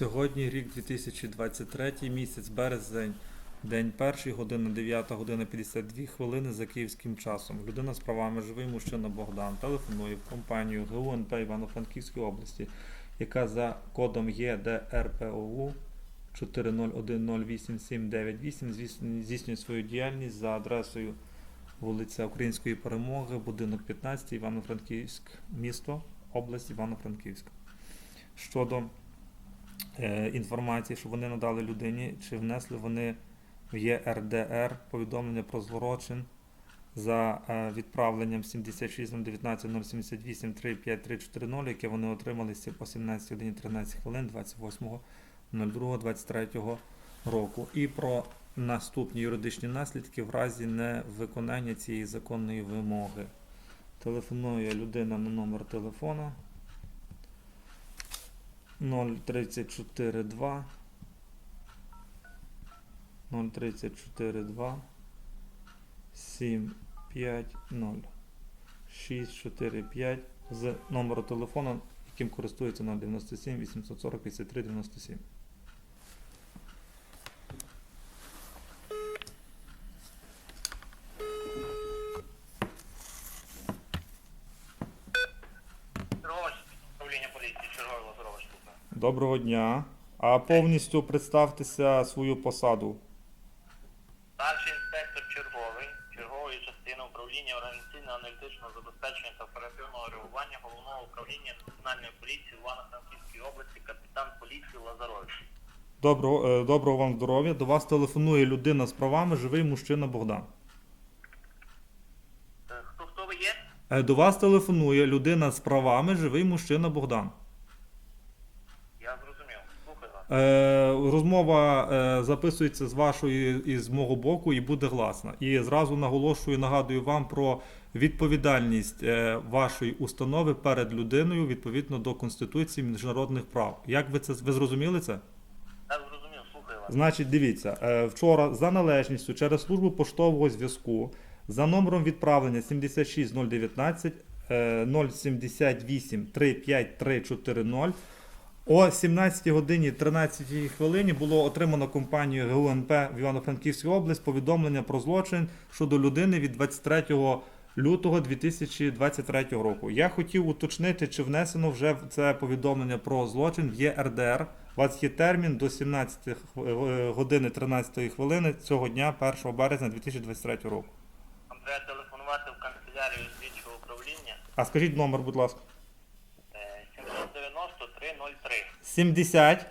Сьогодні рік 2023, місяць березень, день перший, година 9 година 52 хвилини за київським часом. Людина з правами живий мужчина Богдан телефонує в компанію ГУНП Івано-Франківської області, яка за кодом ЄДРПОУ 4010878 звіс- здійснює свою діяльність за адресою вулиця Української Перемоги, будинок 15, Івано-Франківськ, місто, область Івано-Франківськ. Щодо інформації, що вони надали людині, чи внесли вони в ЄРДР повідомлення про злочин за е, відправленням 76 078 35340, яке вони отримали ся о 17 годині 13 хвилин 28.02.23 року. І про наступні юридичні наслідки в разі невиконання цієї законної вимоги. Телефонує людина на номер телефона 0342 0342 750 645 з номеру телефону, яким користується 097 840 53 97. Ровач, управління поліції, черговий Лазарова штука. Доброго дня. А повністю представтеся свою посаду. Старший інспектор черговий, чергової частини управління організаційно-аналітичного забезпечення та оперативного реагування головного управління Національної поліції в Івано-Франківській області, капітан поліції Лазарович. Доброго, е, доброго вам здоров'я. До вас телефонує людина з правами, живий мужчина Богдан. Е, Хто хто ви є? Е, До вас телефонує людина з правами, живий мужчина Богдан. Я зрозумів. Слухаю вас. Е, розмова е, записується з вашої і з мого боку і буде гласна. І зразу наголошую, нагадую вам про відповідальність е, вашої установи перед людиною відповідно до Конституції міжнародних прав. Як ви це ви зрозуміли це? Значить, дивіться, е, вчора за належністю через службу поштового зв'язку за номером відправлення 76019 е, 078 35340 о 17 годині 13 хвилині було отримано компанією ГУНП в Івано-Франківській область повідомлення про злочин щодо людини від 23 лютого 2023 року. Я хотів уточнити, чи внесено вже це повідомлення про злочин в ЄРДР. У вас є термін до 17 е, години 13 хвилини цього дня, 1 березня 2023 року. Треба телефонувати в канцелярію слідчого управління А скажіть номер, будь ласка. е, 790 303. 70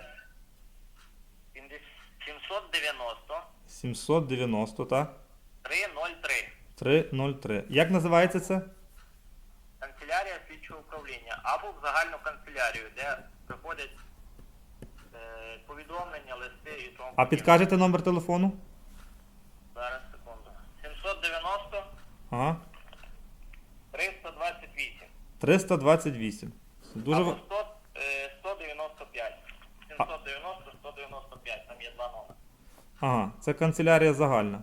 790 790 та 303. 303. Як називається це? Канцелярія слідчого управління або в загальну канцелярію, де приходять е, повідомлення, листи і тому. А подібне. підкажете номер телефону? Зараз секунду. 790 Ага. 328. 328. Дуже або 100, е, 195. 790 195. Там є два номери. Ага, це канцелярія загальна.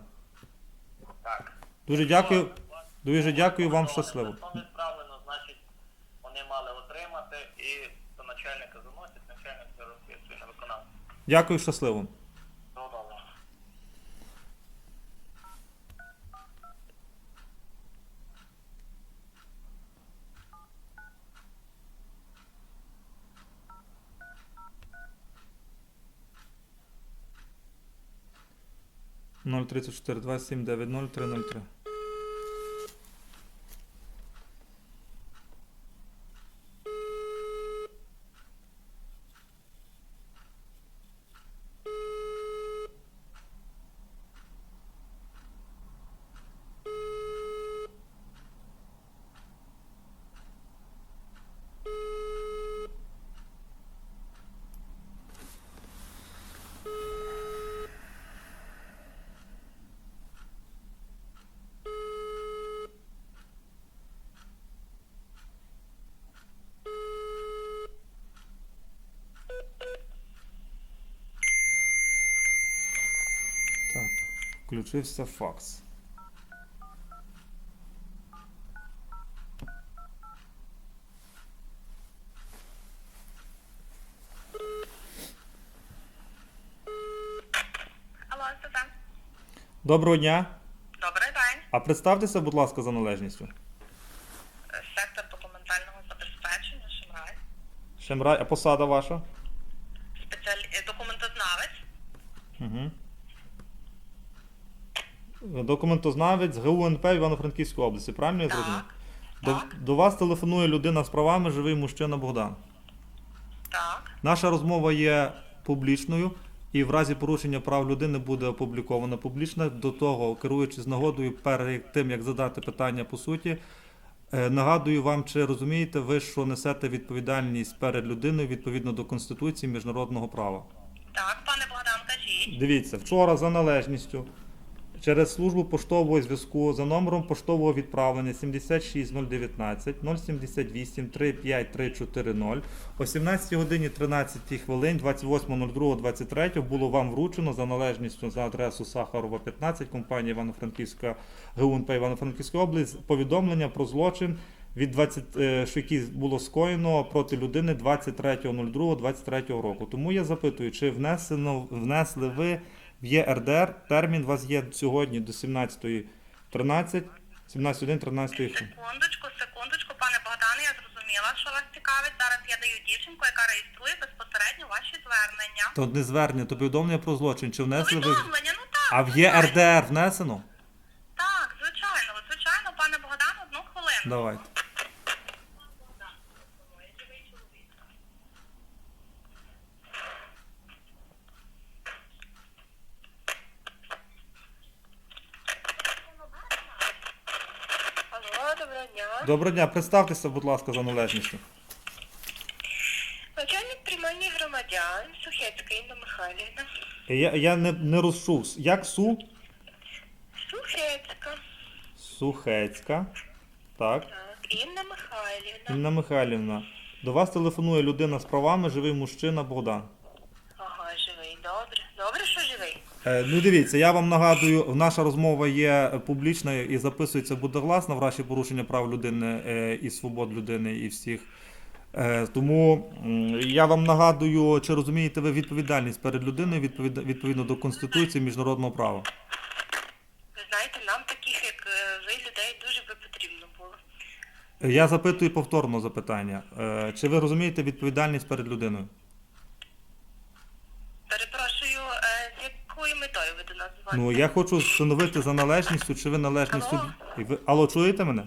Так. Дуже дякую. Дуже дякую вам щасливо. не справлено, значить вони мали отримати і до начальника заносять, начальник це розписує на виконавця. Дякую щасливо. 034 2790 303 Включився факс. Доброго дня. Добрий день. А представтеся, будь ласка, за належністю. Сектор документального забезпечення, Шемрай. Шемрай, а посада ваша? Документознавець ГУНП Івано-Франківської області, правильно я зрозумів? Так. До, Так. до вас телефонує людина з правами, живий мужчина Богдан. Так. Наша розмова є публічною і в разі порушення прав людини буде опублікована публічно. До того, керуючись нагодою, перед тим як задати питання по суті, е, нагадую вам, чи розумієте ви, що несете відповідальність перед людиною відповідно до Конституції міжнародного права. Так, пане Богдан, кажіть. Дивіться, вчора за належністю через службу поштового зв'язку за номером поштового відправлення 76019 078 35340 о 17 годині 13 хвилин 28.02.23 було вам вручено за належністю за адресу Сахарова 15 компанія Івано-Франківська ГУНП Івано-Франківська область повідомлення про злочин від 20, е, що було скоєно проти людини 23.02.23 року. Тому я запитую, чи внесено внесли ви в ЄРДР термін у вас є сьогодні до 17.13, 17.13 хвилин. Секундочку, секундочку, пане Богдане, я зрозуміла, що вас цікавить. Зараз я даю дівчинку, яка реєструє безпосередньо ваші звернення. То не звернення, то повідомлення про злочин. Чи внесли ви? Повідомлення, ну так. А в звичайно. ЄРДР внесено? Так, звичайно, звичайно, пане Богдан, одну хвилину. Давайте. Алло, доброго дня. Представтеся, будь ласка, за належністю. Начальник приймальні громадян, Сухецька Інна Михайлівна. Я, я не, не розчув. Як Су? Сухецька. Сухецька. Так. Так, Інна Михайлівна. Інна Михайлівна. До вас телефонує людина з правами, живий мужчина Богдан. Ага, живий, добре. Добре, що живий. Е, ну дивіться, я вам нагадую, наша розмова є публічна і записується буде гласно в разі порушення прав людини е, і свобод людини і всіх. Е, тому я вам нагадую, чи розумієте ви відповідальність перед людиною відповідно до Конституції міжнародного права. Ви знаєте, нам таких, як е, ви, людей дуже би потрібно було. Я запитую повторно запитання. Е, Чи ви розумієте відповідальність перед людиною? Перепрошую, е, з якою метою ви до нас дзвоните? Ну я хочу встановити за належністю, чи ви. Алло? Ви... Алло, чуєте мене?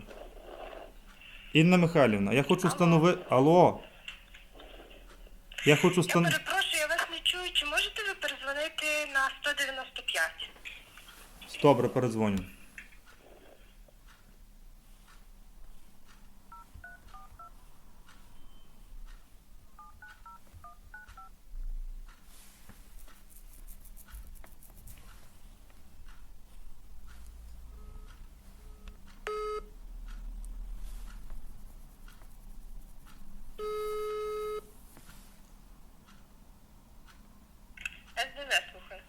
Інна Михайлівна, я хочу встановити. Алло. Я хочу Я встановити. перепрошую, я вас не чую. Чи можете ви перезвонити на 195? Добре, передзвоню. СДВ, слухаю.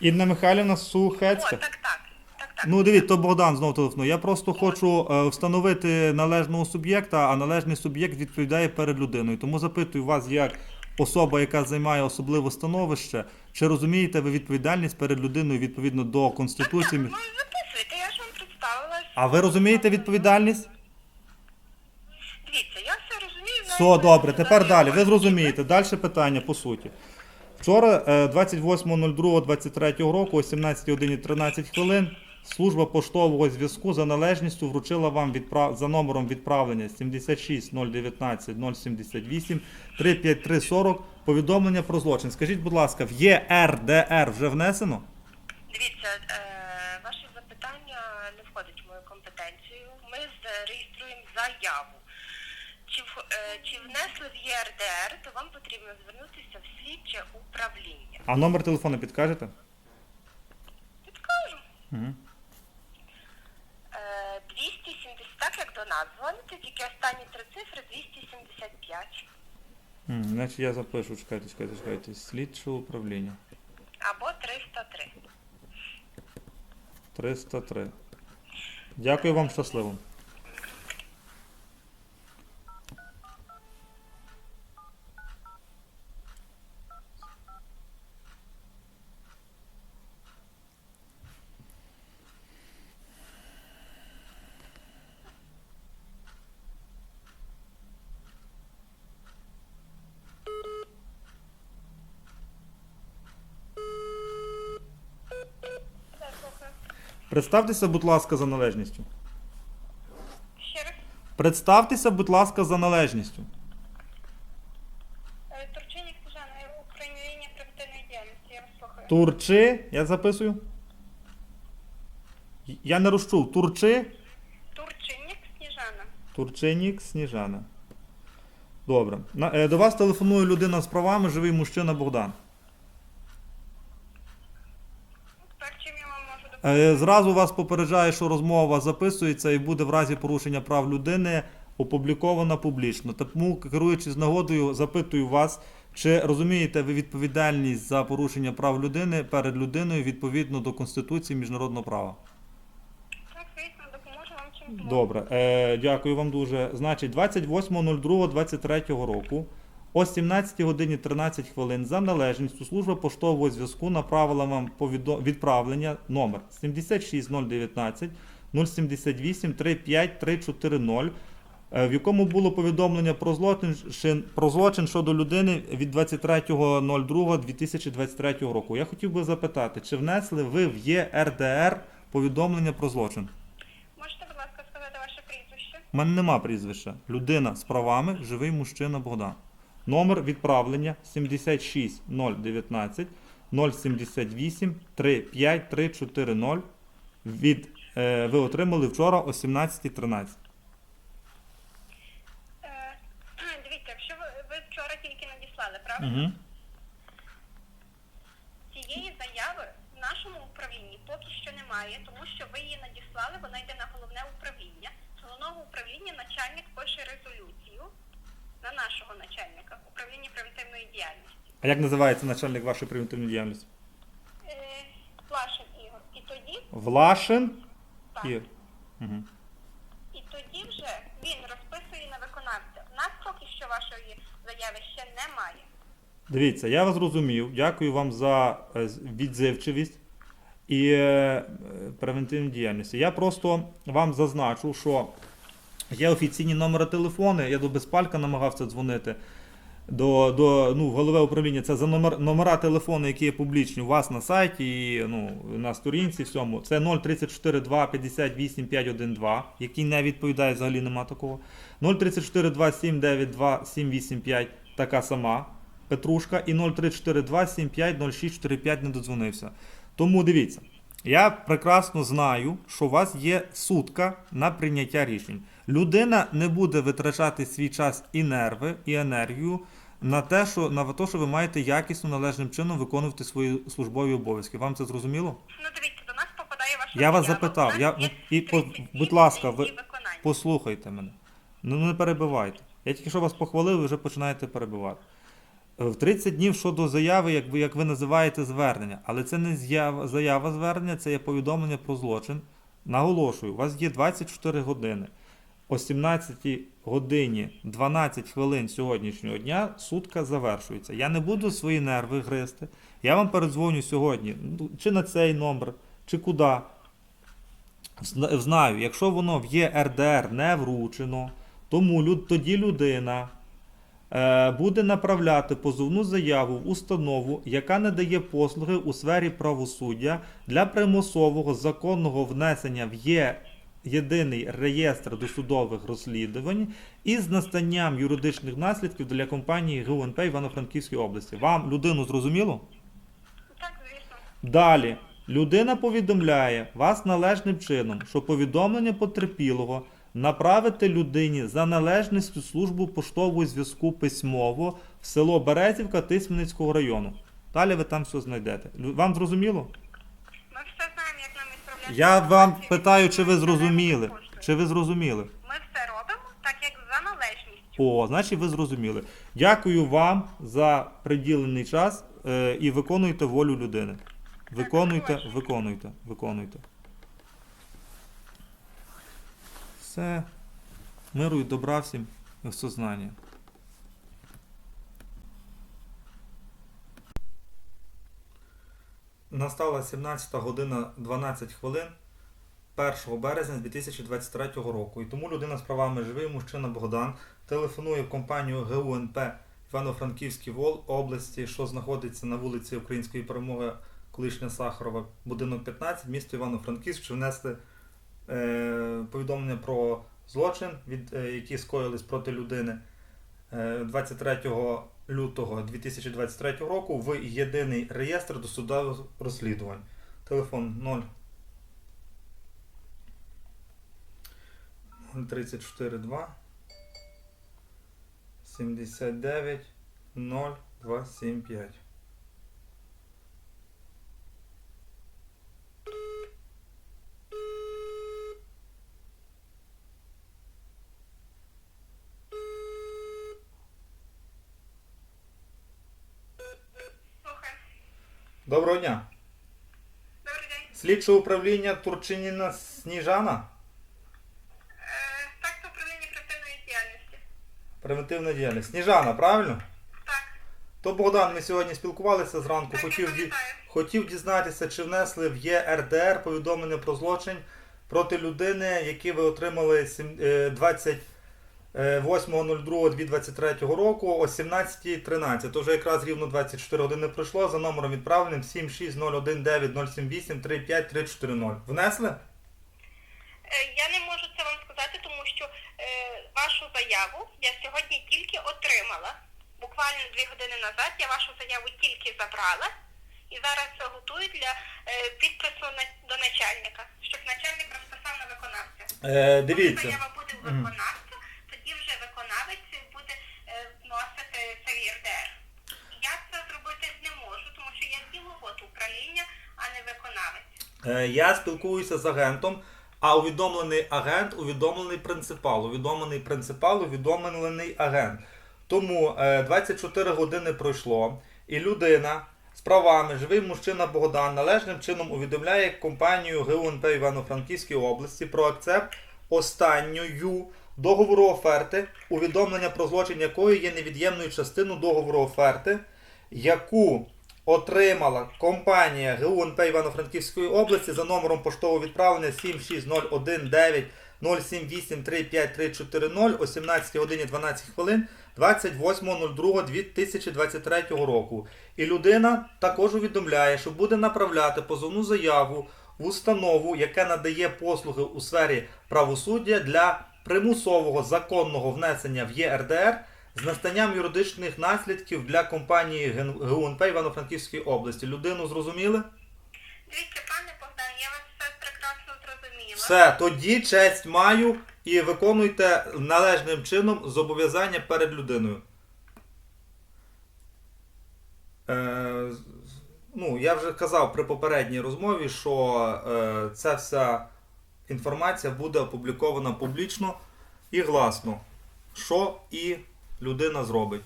Інна Михайлівна Сухецька. так, так. Так. Ну, дивіться, то Богдан знову телефонує. Я просто хочу е, встановити належного суб'єкта, а належний суб'єкт відповідає перед людиною. Тому запитую вас, як особа, яка займає особливе становище, чи розумієте ви відповідальність перед людиною відповідно до Конституції? Ну, записуйте, я ж вам представилась. А ви розумієте відповідальність? Дивіться, я все розумію. Все добре, тепер далі. Ви зрозумієте. Далі питання по суті. Вчора, е, 28.02.23 року, о 17 годині 13 хвилин, служба поштового зв'язку за належністю вручила вам відправ... за номером відправлення 76 019 078 35340 повідомлення про злочин. Скажіть, будь ласка, в ЄРДР вже внесено? Дивіться, е, ваше запитання не входить в мою компетенцію. Ми зареєструємо заяву. Чи, е, чи внесли в ЄРДР, то вам потрібно звернутися в слідче управління. А номер телефону підкажете? Підкажу. Угу. Е, 270, так як до нас дзвоните, тільки останні три цифри 275. Значить я запишу, чекайте, чекайте, чекайте. Слідче управління. Або 303. 303. Дякую вам щасливо. Представтеся, будь ласка, за належністю. Ще раз. Представтеся, будь ласка, за належністю. Е, Турчинік Сніжана, управління превентивної діяльності. Я вас слухаю. Турчи, я записую. Я не розчув. Турчи. Турчинік Сніжана. Турчинік Сніжана. Добре. На- е, До вас телефонує людина з правами, живий мужчина Богдан. Так, чим я вам можу допомогти? Е, Зразу вас попереджаю, що розмова записується і буде в разі порушення прав людини опублікована публічно. Тому, керуючись нагодою, запитую вас, чи розумієте ви відповідальність за порушення прав людини перед людиною відповідно до Конституції міжнародного права? Так, звісно, допоможу вам чим. Добре, е, дякую вам дуже. Значить, 28.02.23 року о 17 годині 13 хвилин за належністю служба поштового зв'язку направила вам відправлення номер 76019 078 35340, е, в якому було повідомлення про злочин, про злочин щодо людини від 23.02.2023 року. Я хотів би запитати, чи внесли ви в ЄРДР повідомлення про злочин? Можете, будь ласка, сказати ваше прізвище? У мене нема прізвища. Людина з правами, живий мужчина Богдан. Номер відправлення 76019 078 35340. Від, е, ви отримали вчора о 17.13. Е, Дивіться, якщо ви, ви вчора тільки надіслали, правда? Угу. Цієї заяви в нашому управлінні поки що немає, тому що ви її надіслали, вона йде на головне управління. З головного управління начальник пише резолюцію на нашого начальника управління превентивної діяльності. А як називається начальник вашої превентивної діяльності? Е, Плашин Ігор. І тоді, Влашин. так, І... Угу. і тоді вже він розписує на виконавця. У нас поки що вашої заяви ще немає. Дивіться, я вас зрозумів. Дякую вам за е, з- відзивчивість і е, превентивну діяльність. Я просто вам зазначу, що є офіційні номери телефону. Я до Безпалька намагався дзвонити. До, до ну, голови управління це за номер, номера телефону, які є публічні у вас на сайті, і, ну, на сторінці всьому. Це 034 2 58 512, який не відповідає, взагалі нема такого. 034 2 792 785, така сама. Петрушка і 0342 75 0645 не додзвонився. Тому дивіться, я прекрасно знаю, що у вас є сутка на прийняття рішень. Людина не буде витрачати свій час і нерви, і енергію на те, що на те, що ви маєте якісно належним чином виконувати свої службові обов'язки. Вам це зрозуміло? Ну дивіться, до нас попадає ваша Я вас запитав, я- і, по- будь ласка, ви- Послухайте мене. Ну не перебивайте. Я тільки що вас похвалив, ви вже починаєте перебивати. Е, В 30 днів щодо заяви, як ви, як ви називаєте звернення, але це не заява звернення, це є повідомлення про злочин. Наголошую, у вас є 24 години. О 17 годині 12 хвилин сьогоднішнього дня сутка завершується. Я не буду свої нерви гризти. Я вам передзвоню сьогодні, ну, чи на цей номер, чи куди. Знаю, якщо воно в ЄРДР не вручено, тому люд- тоді людина буде направляти позовну заяву в установу, яка надає послуги у сфері правосуддя для примусового законного внесення в є єдиний реєстр досудових розслідувань із настанням юридичних наслідків для компанії ГУНП Івано-Франківської області. Вам людину зрозуміло? Так, звісно. Далі людина повідомляє вас належним чином, що повідомлення потерпілого направити людині за належністю службу поштового зв'язку письмово в село Березівка Тисменницького району. Далі ви там все знайдете. Вам зрозуміло? Ми все знаємо, як нам відправляти. Я вам питаю, чи ви зрозуміли? Чи ви зрозуміли? Ми все робимо так, як за належністю. О, значить ви зрозуміли. Дякую вам за приділений час е, і виконуйте волю людини. Виконуйте, виконуйте, виконуйте. Все. Миру і добра всім і в сознання. Настала 17 година 12 хвилин 1 березня 2023 року. І тому людина з правами живий мужчина Богдан телефонує в компанію ГУНП Івано-Франківській Вол області, що знаходиться на вулиці Української перемоги колишня Сахарова, будинок 15, місто Івано-Франківськ, що внесли повідомлення про злочин, від, е, які скоїлись проти людини е, 23 лютого 2023 року в єдиний реєстр досудових розслідувань. Телефон 0 342 79 0275. Доброго дня. Добрий день. Слідче управління Турчиніна Сніжана. Е, так, це управління креативної діяльності. Превентивна діяльність. Сніжана, правильно? Так. То Богдан, ми сьогодні спілкувалися зранку. Так, я Хотів, ді- пам'ятаю. хотів дізнатися, чи внесли в ЄРДР повідомлення про злочин проти людини, які ви отримали сім- е, 28.02.2023 року о 17.13. То вже якраз рівно 24 години пройшло за номером відправленим 7601908353340. Внесли? Е, Я не можу це вам сказати, тому що е, вашу заяву я сьогодні тільки отримала. Буквально дві години назад я вашу заяву тільки забрала і зараз готую для е, підпису на- до начальника, щоб начальник розписав на виконавця. Е, дивіться. заява буде у виконавця, тоді вже виконавець буде е, вносити це в ЄРДР. Я це зробити не можу, тому що я діловод управління, а не виконавець. Е, Я спілкуюся з агентом, а увідомлений агент увідомлений принципал. Увідомлений принципал, увідомлений агент. Тому е, 24 години пройшло, і людина з правами, живий мужчина Богдан, належним чином увідомляє компанію ГУНП Івано-Франківської області про акцепт останньою договору оферти, увідомлення про злочин якої є невід'ємною частиною договору оферти, яку отримала компанія ГУНП Івано-Франківської області за номером поштового відправлення 76019 078-35340 о 17 годині 12 хвилин 28.02.2023 року. І людина також увідомляє, що буде направляти позовну заяву в установу, яка надає послуги у сфері правосуддя для примусового законного внесення в ЄРДР з настанням юридичних наслідків для компанії ГУНП Івано-Франківської області. Людину зрозуміли? Дивіться, пане Богдан, я вас все прекрасно зрозуміла. Все, тоді честь маю і виконуйте належним чином зобов'язання перед людиною. Е, ну, я вже казав при попередній розмові, що е, ця вся інформація буде опублікована публічно і гласно, що і людина зробить.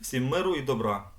Всім миру і добра.